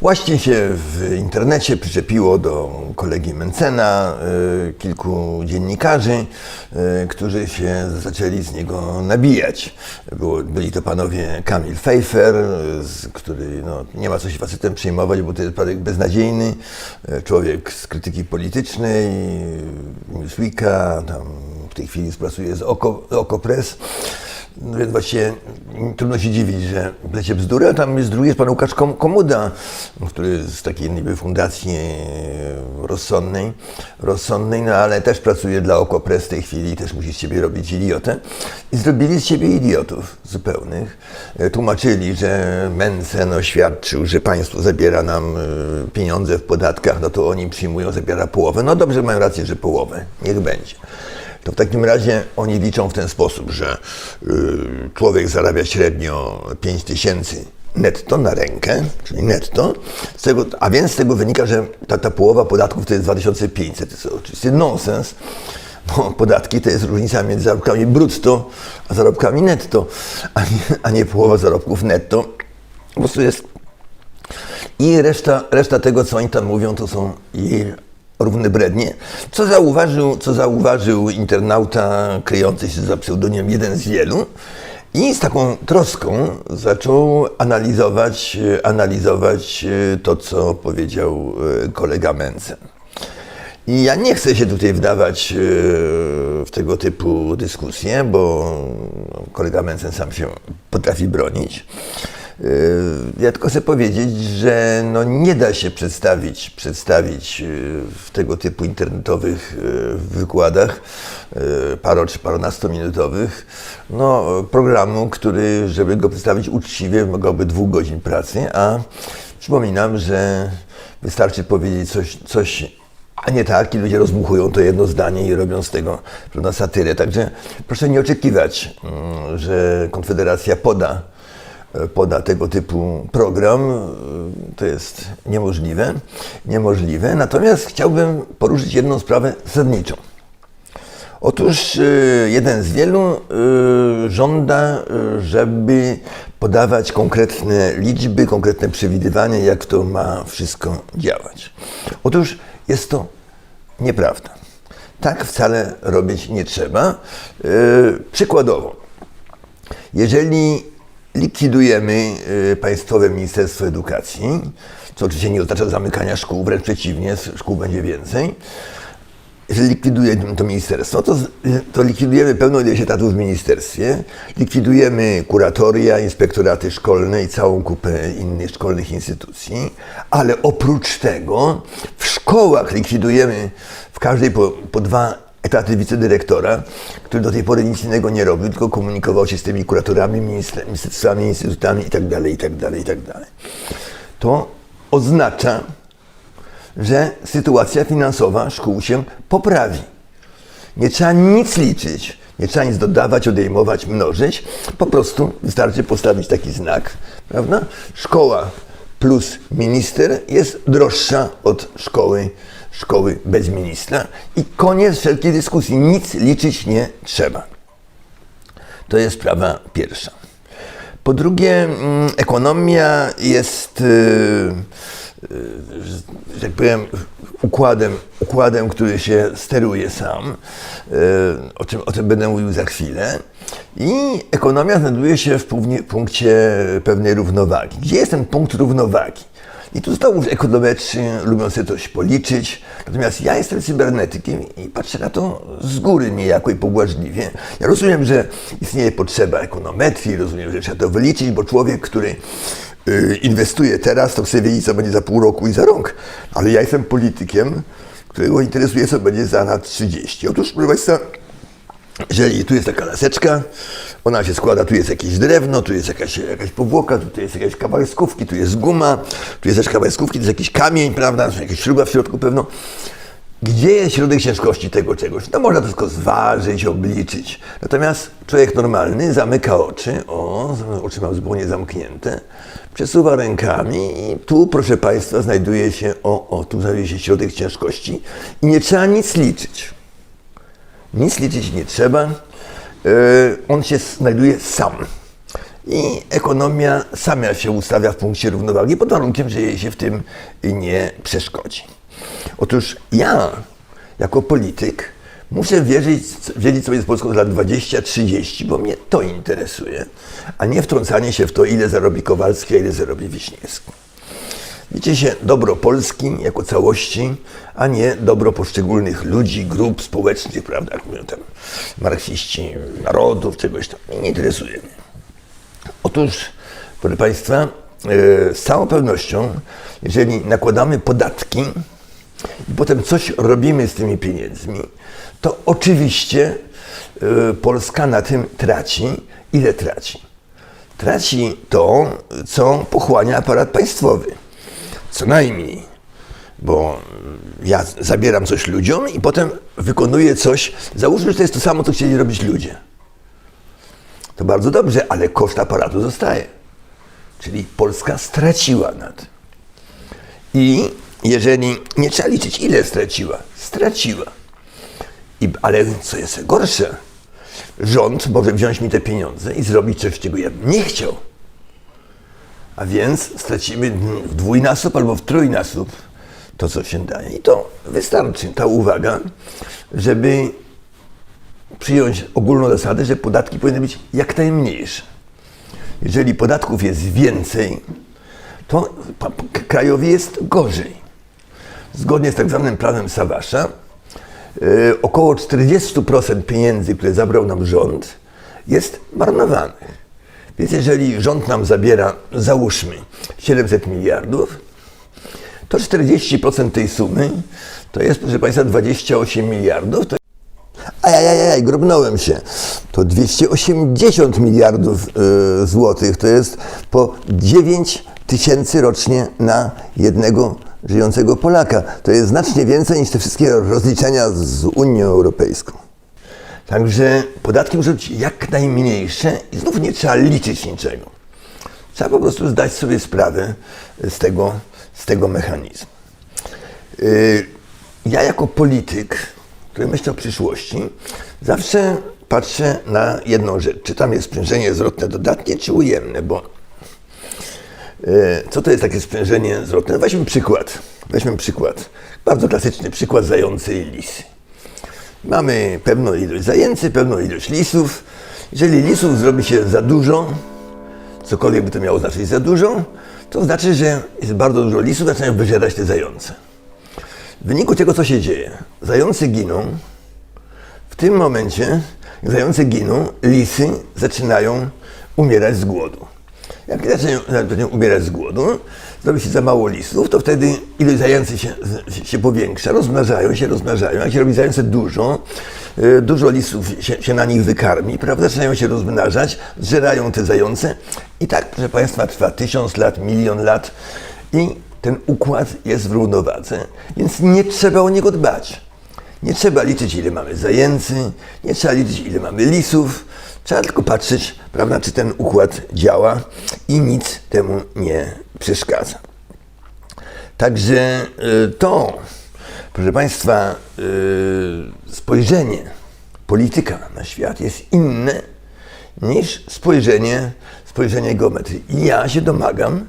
Właśnie się w internecie przyczepiło do kolegi Mencena y, kilku dziennikarzy, y, którzy się zaczęli z niego nabijać. Byli to panowie Kamil Pfeiffer, z, który no, nie ma co się facetem przejmować, bo to jest człowiek beznadziejny, y, człowiek z krytyki politycznej, Newsweeka, tam w tej chwili współpracuje z Oko, Oko Press. No więc właśnie trudno się dziwić, że plecie bzdury, a tam jest drugi jest pan Łukasz Kom- Komuda, który z takiej niby fundacji rozsądnej, rozsądnej, no ale też pracuje dla Okopres w tej chwili, też musi z siebie robić idiotę. I zrobili z siebie idiotów zupełnych. E, Tłumaczyli, że Mencen oświadczył, że państwo zabiera nam e, pieniądze w podatkach, no to oni przyjmują, zabiera połowę. No dobrze, mają rację, że połowę, niech będzie to w takim razie oni liczą w ten sposób, że y, człowiek zarabia średnio 5 tysięcy netto na rękę, czyli netto, z tego, a więc z tego wynika, że ta, ta połowa podatków to jest 2500. To jest oczywiście nonsens, bo podatki to jest różnica między zarobkami brutto a zarobkami netto, a nie, a nie połowa zarobków netto. Po prostu jest i reszta, reszta tego, co oni tam mówią, to są jej równe brednie. Co zauważył, co zauważył internauta kryjący się za pseudonimem jeden z wielu i z taką troską zaczął analizować, analizować to, co powiedział e, kolega Mencen. I ja nie chcę się tutaj wdawać e, w tego typu dyskusje, bo kolega Mencen sam się potrafi bronić. Yy, Ja tylko chcę powiedzieć, że no nie da się przedstawić, przedstawić yy, w tego typu internetowych yy, wykładach paro czy parunastominutowych no, programu, który, żeby go przedstawić uczciwie, wymagałby dwóch godzin pracy, a przypominam, że wystarczy powiedzieć coś, coś a nie tak, i ludzie rozmuchują to jedno zdanie i robią z tego prawda, satyrę. Także proszę nie oczekiwać, mm, że Konfederacja poda poda tego typu program, to jest niemożliwe. Niemożliwe. Natomiast chciałbym poruszyć jedną sprawę zasadniczą. Otóż y, jeden z wielu żąda, żeby podawać konkretne liczby, konkretne przewidywania, jak to ma wszystko działać. Otóż jest to nieprawda. Tak wcale robić nie trzeba. Przykładowo, jeżeli likwidujemy y, Państwowe Ministerstwo Edukacji, co oczywiście nie oznacza zamykania szkół, wręcz przeciwnie, szkół będzie więcej. Jeżeli likwidujemy to ministerstwo, to, to likwidujemy pełną ilość etatów w ministerstwie, likwidujemy kuratoria, inspektoraty szkolne i całą kupę innych szkolnych instytucji, ale oprócz tego w szkołach likwidujemy w każdej po, po dwa etaty wicedyrektora, który do tej pory nic innego nie robił, tylko komunikował się z tymi kuratorami, minister- ministerstwami, instytutami itd., itd., itd. To oznacza, że sytuacja finansowa szkół się poprawi. Nie trzeba nic liczyć, nie trzeba nic dodawać, odejmować, mnożyć. Po prostu wystarczy postawić taki znak, prawda? Szkoła plus minister jest droższa od szkoły, szkoły bez ministra i koniec wszelkiej dyskusji. Nic liczyć nie trzeba. To jest sprawa pierwsza. Po drugie, mm, ekonomia jest, y, y, że tak powiem, układem, układem, który się steruje sam, y, o czym, o czym będę mówił za chwilę. I ekonomia znajduje się w punkcie pewnej równowagi. Gdzie jest ten punkt równowagi? I tu znowu ekonometrzy lubią sobie coś policzyć, natomiast ja jestem cybernetykiem i patrzę na to z góry niejako i pobłażliwie. Ja rozumiem, że istnieje potrzeba ekonometrii, rozumiem, że trzeba to wyliczyć, bo człowiek, który y, inwestuje teraz, to chce wiedzieć, co będzie za pół roku i za rok. Ale ja jestem politykiem, którego interesuje, co będzie za lat 30. Otóż, proszę Państwa, jeżeli tu jest taka laseczka, ona się składa, tu jest jakieś drewno, tu jest jakaś, jakaś powłoka, tutaj jest jakaś kawałek skówki, tu jest guma, tu jest też kawałek skówki, tu jest jakiś kamień, prawda, są jakieś śruba w środku pewno. Gdzie jest środek ciężkości tego czegoś? No można to wszystko zważyć, obliczyć. Natomiast człowiek normalny zamyka oczy, o, oczy ma zupełnie zamknięte, przesuwa rękami i tu, proszę Państwa, znajduje się, o, o, tu znajduje się środek ciężkości i nie trzeba nic liczyć. Nic liczyć nie trzeba. Yy, On się znajduje sam. i ekonomia sama się ustawia w punkcie równowagi pod warunkiem, że jej się w tym nie przeszkodzi. Otóż ja, jako polityk, muszę wierzyć, wiedzieć, co jest Polską za lat 20-30, bo mnie to interesuje, a nie wtrącanie się w to, ile zarobi Kowalski, a ile zarobi Wiśniewski. Liczy się dobro Polski jako całości, a nie dobro poszczególnych ludzi, grup społecznych, prawda, jak mówią tam marksiści, narodów, czegoś tam. Nie interesuje mnie. Otóż, proszę Państwa, e, z całą pewnością, jeżeli nakładamy podatki i potem coś robimy z tymi pieniędzmi, to oczywiście e, Polska na tym traci. Ile traci? Traci to, co pochłania aparat państwowy. Co najmniej. Bo ja zabieram coś ludziom i potem wykonuję coś. Załóżmy, że to jest to samo, co chcieli robić ludzie. To bardzo dobrze, ale koszt aparatu zostaje. Czyli Polska straciła na tym. I jeżeli nie trzeba liczyć, ile straciła, straciła. I, ale co jest gorsze, rząd może wziąć mi te pieniądze i zrobić coś, czego ja bym nie chciał. A więc stracimy w dwójnasób albo w trójnasób to, co się daje. I to wystarczy, ta uwaga, żeby przyjąć ogólną zasadę, że podatki powinny być jak najmniejsze. Jeżeli podatków jest więcej, to krajowi jest gorzej. Zgodnie z tak zwanym planem Sawasza, yy, około 40% pieniędzy, które zabrał nam rząd, jest marnowanych. Więc jeżeli rząd nam zabiera, załóżmy, 700 miliardów, to 40% tej sumy to jest, proszę Państwa, 28 miliardów. To Ajajajaj, grobnąłem się. To 280 miliardów y, złotych. To jest po 9 tysięcy rocznie na jednego żyjącego Polaka. To jest znacznie więcej niż te wszystkie rozliczenia z Unią Europejską. Także podatki muszą być jak najmniejsze i znów nie trzeba liczyć niczego. Trzeba po prostu zdać sobie sprawę z tego, z tego mechanizmu. Yy, Ja jako polityk, który myśli o przyszłości, zawsze patrzę na jedną rzecz. Czy tam jest sprężenie zwrotne dodatnie, czy ujemne, bo yy, co to jest takie sprężenie zwrotne? Weźmy przykład. Weźmy przykład. Bardzo klasyczny przykład zający lisy. Mamy pewną ilość zajęcy, pewną ilość lisów. Jeżeli lisów zrobi się za dużo, cokolwiek by to miało znaczyć za dużo, to znaczy, że jest bardzo dużo lisów, zaczynają wyżerać te zające. W wyniku tego, co się dzieje, zające giną. W tym momencie, jak zające giną, lisy zaczynają umierać z głodu. Jak zaczynają, zaczynają umierać z głodu, zrobi się za mało lisów, to wtedy ilość zających się, się powiększa, rozmnażają się, rozmnażają. Jak się robi zające dużo, y, dużo lisów się, się na nich wykarmi, prawda? Zaczynają się rozmnażać, zżerają te zające i tak, proszę Państwa, trwa tysiąc lat, milion lat i ten układ jest w równowadze, więc nie trzeba o niego dbać. Nie trzeba liczyć, ile mamy zajęcy, nie trzeba liczyć, ile mamy lisów. Trzeba tylko patrzeć, prawda, czy ten układ działa i nic temu nie przeszkadza. Także y, to, proszę Państwa, y, spojrzenie polityka na świat jest inne niż spojrzenie, spojrzenie geometrii. I ja się domagam,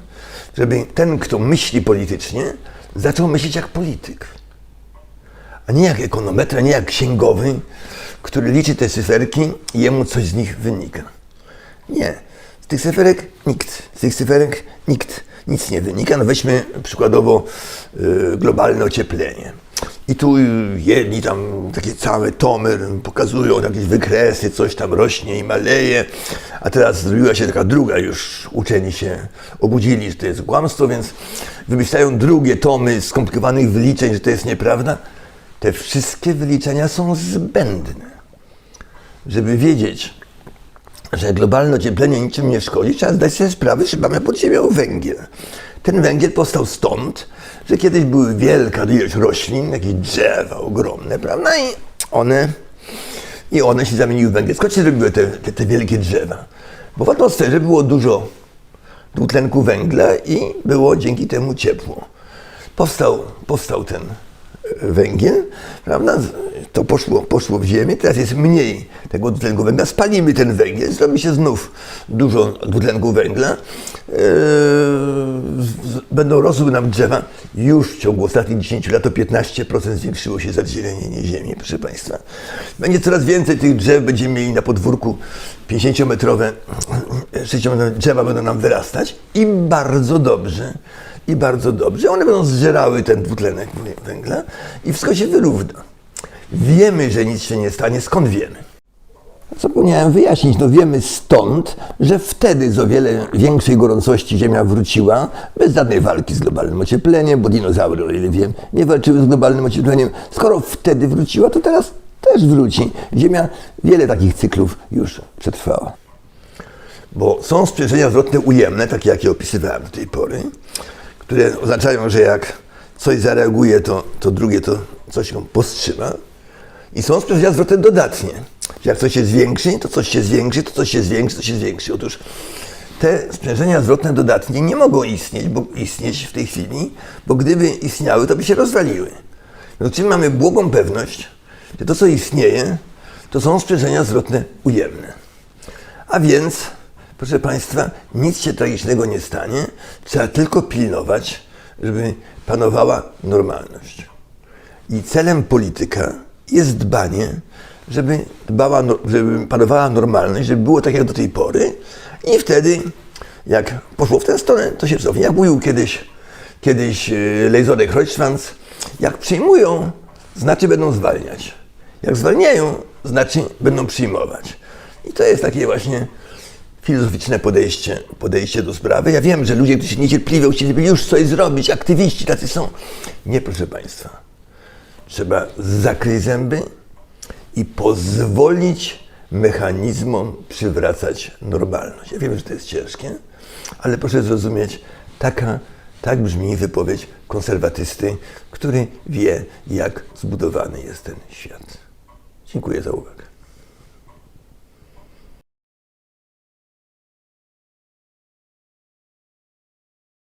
żeby ten, kto myśli politycznie, zaczął myśleć jak polityk a nie jak ekonometra, nie jak księgowy, który liczy te cyferki i jemu coś z nich wynika. Nie. Z tych cyferek nikt. Z tych cyferek nikt. Nic nie wynika. No weźmy przykładowo y, globalne ocieplenie. I tu jedni tam takie całe tomy pokazują jakieś wykresy, coś tam rośnie i maleje, a teraz zrobiła się taka druga już, uczeni się obudzili, że to jest kłamstwo, więc wymyślają drugie tomy skomplikowanych wyliczeń, że to jest nieprawda. Te wszystkie wyliczenia są zbędne. Żeby wiedzieć, że globalne ocieplenie niczym nie szkodzi, trzeba zdać sobie sprawę, że mamy pod ziemią węgiel. Ten węgiel powstał stąd, że kiedyś były wielka ilość roślin, jakieś drzewa ogromne, prawda? I one, i one się zamieniły w węgiel. Skąd się zrobiły te, te, te wielkie drzewa? Bo w atmosferze było dużo dwutlenku węgla i było dzięki temu ciepło. Powstał, powstał ten węgiel, prawda? To poszło, poszło w ziemię, teraz jest mniej tego dwutlenku węgla. Spalimy ten węgiel, zrobi się znów dużo dwutlenku węgla. Z- będą rosły nam drzewa. Już w ciągu ostatnich 10 lat o 15% zwiększyło się zazielenienie ziemi, proszę Państwa. Będzie coraz więcej tych drzew, będziemy mieli na podwórku 50-metrowe 60 drzewa będą nam wyrastać i bardzo dobrze, i bardzo dobrze. One będą zżerały ten dwutlenek węgla i wszystko się wyrówna. Wiemy, że nic się nie stanie. Skąd wiemy? Zapomniałem wyjaśnić, no wiemy stąd, że wtedy z o wiele większej gorącości Ziemia wróciła, bez żadnej walki z globalnym ociepleniem, bo dinozaury, o ile wiem, nie walczyły z globalnym ociepleniem. Skoro wtedy wróciła, to teraz też wróci. Ziemia wiele takich cyklów już przetrwała. Bo są sprzężenia zwrotne ujemne, takie jakie opisywałem do tej pory, które oznaczają, że jak coś zareaguje, to, to drugie to coś ją powstrzyma. I są sprzężenia zwrotne dodatnie. Jak coś się zwiększy, to coś się zwiększy, to coś się zwiększy, to się zwiększy. Otóż te sprzężenia zwrotne dodatnie nie mogą istnieć, bo istnieć w tej chwili, bo gdyby istniały, to by się rozwaliły. No, czym mamy błogą pewność, że to, co istnieje, to są sprzężenia zwrotne ujemne. A więc, proszę Państwa, nic się tragicznego nie stanie. Trzeba tylko pilnować, żeby panowała normalność. I celem polityka jest dbanie, żeby, dbała, no- żeby panowała normalność, żeby było tak jak do tej pory. I wtedy, jak poszło w tę stronę, to się cofnie. Jak mówił kiedyś, kiedyś e, Lejzorek Reuschwanz, jak przyjmują, znaczy będą zwalniać. Jak zwalniają, znaczy będą przyjmować. I to jest takie właśnie filozoficzne podejście, podejście do sprawy. Ja wiem, że ludzie, którzy się niecierpliwią, chcieliby już coś zrobić, aktywiści tacy są. Nie, proszę Państwa. Trzeba zakryć zęby i pozwolić mechanizmom przywracać normalność. Ja wiem, że to jest ciężkie, ale proszę zrozumieć, taka, tak brzmi wypowiedź konserwatysty, który wie, jak zbudowany jest ten świat. Dziękuję za uwagę.